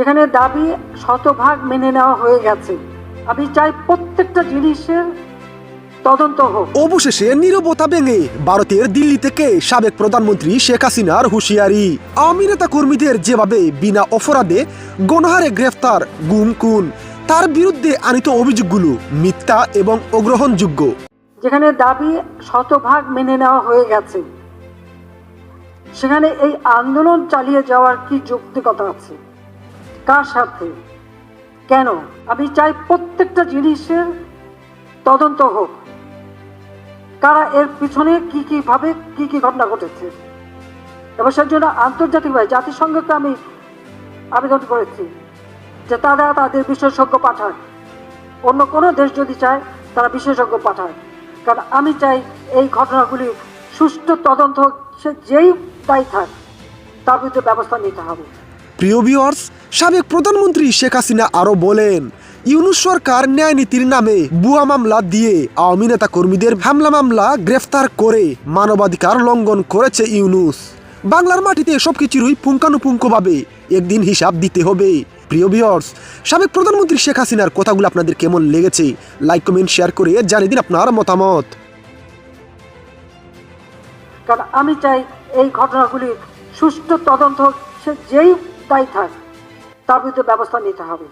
যেখানে দাবি শতভাগ মেনে নেওয়া হয়ে গেছে। আমি চাই প্রত্যেকটা জিনিসের তদন্ত হোক। অবশেষে নীরবতা ভেঙে ভারতের দিল্লি থেকে সাবেক প্রধানমন্ত্রী শেখ হাসিনার হুঁশিয়ারি। আওয়ামী নেতা কর্মীদের যেভাবে বিনা অপরাধে গণহারে গ্রেফতার গুম খুন তার বিরুদ্ধে আনিত অভিযোগগুলো মিথ্যা এবং অগ্রহণযোগ্য। যেখানে দাবি শতভাগ মেনে নেওয়া হয়ে গেছে। সেখানে এই আন্দোলন চালিয়ে যাওয়ার কি যৌক্তিকতা আছে? কার সাথে। কেন? আমি চাই প্রত্যেকটা জিনিসের তদন্ত হোক। কারা এর পিছনে কি কি ভাবে, কি কি ঘটনা ঘটেছে? এবং সেই জন্য আন্তর্জাতিকভাবে জাতিসংঘকে আমি আবেদন করেছি যে তারা তাদের বিশেষজ্ঞ পাঠায় অন্য কোনো দেশ যদি চায়, তারা বিশেষজ্ঞ পাঠায় কারণ আমি চাই এই ঘটনাগুলি সুষ্ঠু তদন্ত সে যেই দায়ী থাক, তার বিরুদ্ধে ব্যবস্থা নিতে হবে। প্রিয় ভিউয়ার্স সাবেক প্রধানমন্ত্রী শেখ হাসিনা আরও বলেন, ইউনুস সরকার ন্যায় নীতির নামে বুয়া মামলা দিয়ে আওয়ামী নেতা কর্মীদের হামলা মামলা গ্রেফতার করে মানবাধিকার লঙ্ঘন করেছে ইউনুস। বাংলার মাটিতে সবকিছুরই পুঙ্খানুপুঙ্খভাবে একদিন হিসাব দিতে হবে। প্রিয় ভিউয়ার্স সাবেক প্রধানমন্ত্রী শেখ হাসিনার কথাগুলো আপনাদের কেমন লেগেছে? লাইক কমেন্ট শেয়ার করে জানিয়ে দিন আপনার মতামত। কারণ আমি চাই এই ঘটনাগুলি সুষ্ঠু তদন্ত যেই দায়ী থাক। তার বিরুদ্ধে ব্যবস্থা নিতে হবে।